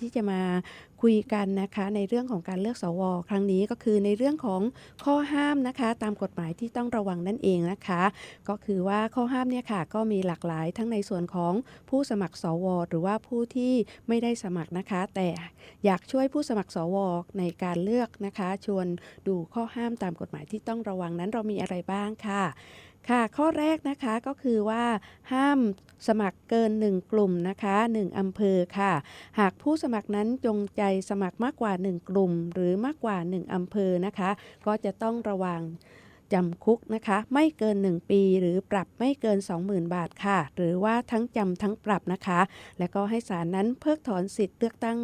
ที่จะมาคุยกันนะคะในเรื่องของการเลือกสว ครั้งนี้ก็คือในเรื่องของข้อห้ามนะคะตามกฎหมายที่ต้องระวังนั่นเองนะคะ ก็คือว่าข้อห้ามเนี่ยค่ะก็มีหลากหลายทั้งในส่วนของผู้สมัครสว หรือว่าผู้ที่ไม่ได้สมัครนะคะ แต่อยากช่วยผู้สมัครสว ในการเลือกนะคะ ชวนดูข้อห้ามตามกฎหมายที่ต้องระวังนั้นเรามีอะไรบ้างค่ะ ค่ะ ข้อแรกนะคะก็คือว่าห้ามสมัครเกิน 1 กลุ่มนะคะ 1 อำเภอค่ะ หากผู้สมัครนั้นจงใจสมัครมากกว่า 1 กลุ่ม หรือมากกว่า 1 อำเภอนะคะ ก็จะต้องระวังจำคุกนะคะ ไม่เกิน 1 ปีหรือปรับไม่เกิน 20,000 บาทค่ะ หรือว่าทั้งจำทั้งปรับนะคะ และก็ให้ศาลนั้นเพิกถอนสิทธิ์เลือกตั้ง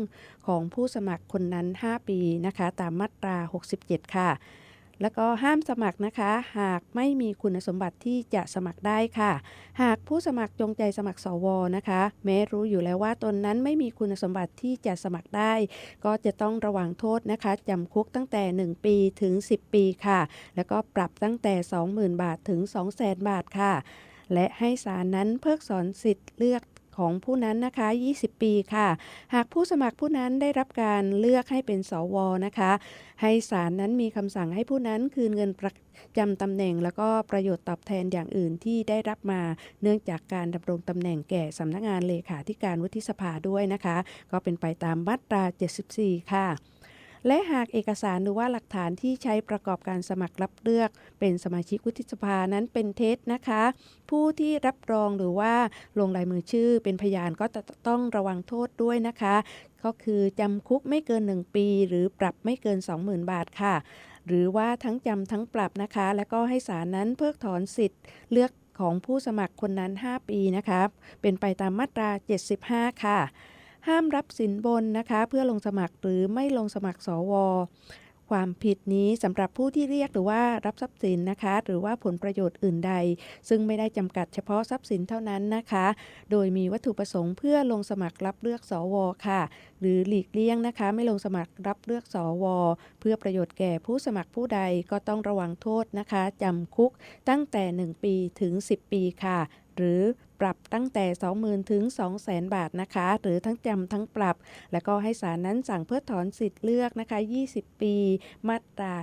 ของผู้สมัครคนนั้น 5 ปีนะคะ ตามมาตรา 67 ค่ะ แล้วก็ห้ามสมัครนะคะ หากไม่มีคุณสมบัติที่จะสมัครได้ค่ะ หากผู้สมัครจงใจสมัครสวนะคะ แม้รู้อยู่แล้วว่าตนนั้นไม่มีคุณสมบัติที่จะสมัครได้ ก็จะต้องระวังโทษนะคะจำคุกตั้งแต่ 1 ปีถึง 10 ปีค่ะ แล้วก็ปรับตั้งแต่ 20,000 บาทถึง 200,000 บาทค่ะและให้ศาลนั้นเพิกถอนสิทธิ์เลือก ของผู้นั้นนะคะ 20 ปีค่ะ หากผู้สมัครผู้นั้นได้รับการเลือกให้เป็นสวนะคะ ให้ศาลนั้นมีคำสั่งให้ผู้นั้นคืนเงินประจำตำแหน่งแล้วก็ประโยชน์ตอบแทนอย่างอื่นที่ได้รับมา เนื่องจากการดำรงตำแหน่งแก่สำนักงานเลขาธิการวุฒิสภาด้วยนะคะ ก็เป็นไปตามมาตรา 74 ค่ะ และหากเอกสารหรือว่าหลักฐานที่ใช้ประกอบการสมัครรับเลือก เป็นสมาชิกวุฒิสภานั้นเป็นเท็จนะคะ ผู้ที่รับรองหรือว่าลงลายมือชื่อเป็นพยานก็จะต้องระวังโทษด้วยนะคะ ก็คือจำคุกไม่เกิน 1 ปี หรือปรับไม่เกิน 20,000 บาทค่ะ หรือว่าทั้งจำทั้งปรับนะคะ แล้วก็ให้ศาลนั้นเพิกถอนสิทธิ์เลือกของผู้สมัครคนนั้น 5 ปีนะคะ เป็นไปตามมาตรา 75 ค่ะ ห้ามรับสินบนนะคะ เพื่อลงสมัครหรือไม่ลงสมัครสว ความผิดนี้สำหรับผู้ที่เรียกหรือว่ารับทรัพย์สินนะคะ หรือว่าผลประโยชน์อื่นใด ซึ่งไม่ได้จำกัดเฉพาะทรัพย์สินเท่านั้นนะคะ โดยมีวัตถุประสงค์เพื่อลงสมัครรับเลือกสวค่ะ หรือหลีกเลี่ยงนะคะ ไม่ลงสมัครรับเลือกสว เพื่อประโยชน์แก่ผู้สมัครผู้ใดก็ต้องระวังโทษนะคะจำคุกตั้งแต่ 1 ปีถึง 10 ปีค่ะ หรือปรับตั้งแต่ 20,000 ถึง 200,000 บาทนะคะ หรือทั้งจำทั้งปรับ แล้วก็ให้ศาลนั้นสั่งเพิกถอนสิทธิ์เลือกนะคะ 20 ปี มาตรา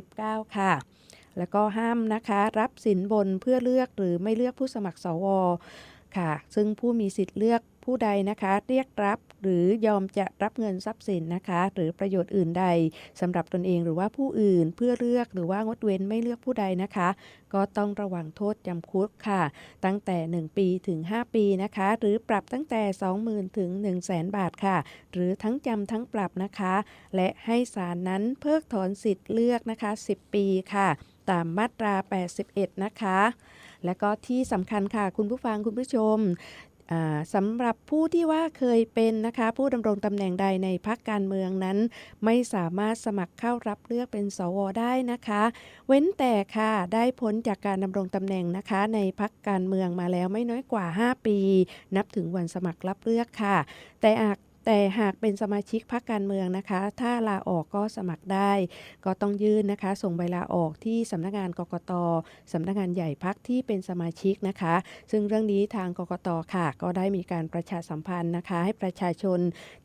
79 ค่ะแล้วก็ห้ามนะคะ รับสินบนเพื่อเลือกหรือไม่เลือกผู้สมัครสว ค่ะ ซึ่งผู้มีสิทธิ์เลือกผู้ใดนะคะเรียกรับหรือยอมจะรับเงินทรัพย์สินนะคะ หรือประโยชน์อื่นใดสำหรับตนเองหรือว่าผู้อื่นเพื่อเลือกหรือว่างดเว้นไม่เลือกผู้ใดนะคะ ก็ต้องระวังโทษจำคุกค่ะ ตั้งแต่ 1 ปีถึง 5 ปีนะคะ หรือปรับตั้งแต่ 20,000 ถึง 1 0 0 0 0แบาทค่ะ หรือทั้งจำทั้งปรับนะคะ และให้ศาลนั้นเพิกถอนสิทธิ์เลือกนะคะ 10 ปีค่ะ ตามมาตรา 81 นะคะ และก็ที่สำคัญค่ะคุณผู้ฟังคุณผู้ชมสำหรับผู้ที่ว่าเคยเป็นนะคะผู้ดำรงตำแหน่งใดในพรรคการเมืองนั้น ไม่สามารถสมัครเข้ารับเลือกเป็นสวได้นะคะ เว้นแต่ค่ะได้พ้นจากการดำรงตำแหน่งนะคะ ในพรรคการเมืองมาแล้วไม่น้อยกว่า 5 ปี นับถึงวันสมัครรับเลือกค่ะ แต่หาก แต่หากเป็นสมาชิกพรรคการเมืองนะคะ ถ้าลาออกก็สมัครได้ ก็ต้องยื่นนะคะ ส่งใบลาออกที่สำนักงานกกตสำนักงานใหญ่พักที่เป็นสมาชิกนะคะ ซึ่งเรื่องนี้ทางกกตค่ะ ก็ได้มีการประชาสัมพันธ์นะคะ ให้ประชาชน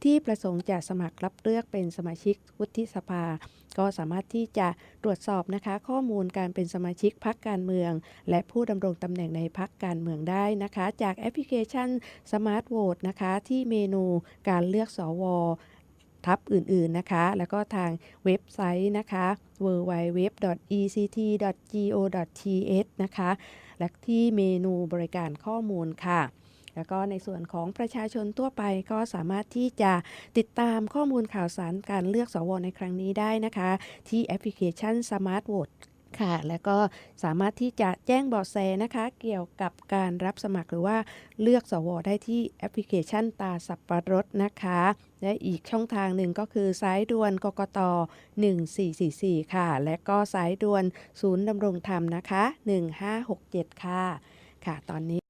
ที่ประสงค์จะสมัครรับเลือกเป็นสมาชิกวุฒิสภา ก็สามารถที่จะตรวจสอบนะคะ ข้อมูลการเป็นสมาชิกพรรคการเมือง และผู้ดำรงตำแหน่งในพรรคการเมืองได้นะคะ จากแอปพลิเคชัน Smart Vote นะคะ ที่เมนูการเลือกสวทับอื่นๆนะคะ แล้วก็ทางเว็บไซต์นะคะ www.ect.go.th นะคะ และที่เมนูบริการข้อมูลค่ะ แล้วก็ในส่วนของประชาชนทั่วไปก็สามารถที่จะติดตามข้อมูลข่าวสารการเลือกสวในครั้งนี้ได้นะคะ ที่แอปพลิเคชัน Smart Vote ค่ะ แล้วก็สามารถที่จะแจ้งเบาะแสนะคะ เกี่ยวกับการรับสมัครหรือว่าเลือกสวได้ที่แอปพลิเคชันตาสับปะรดนะคะ และอีกช่องทางหนึ่งก็คือสายด่วนกกต 1444 ค่ะ และก็สายด่วนศูนย์ดำรงธรรมนะคะ 1567 ค่ะ ค่ะ ตอนนี้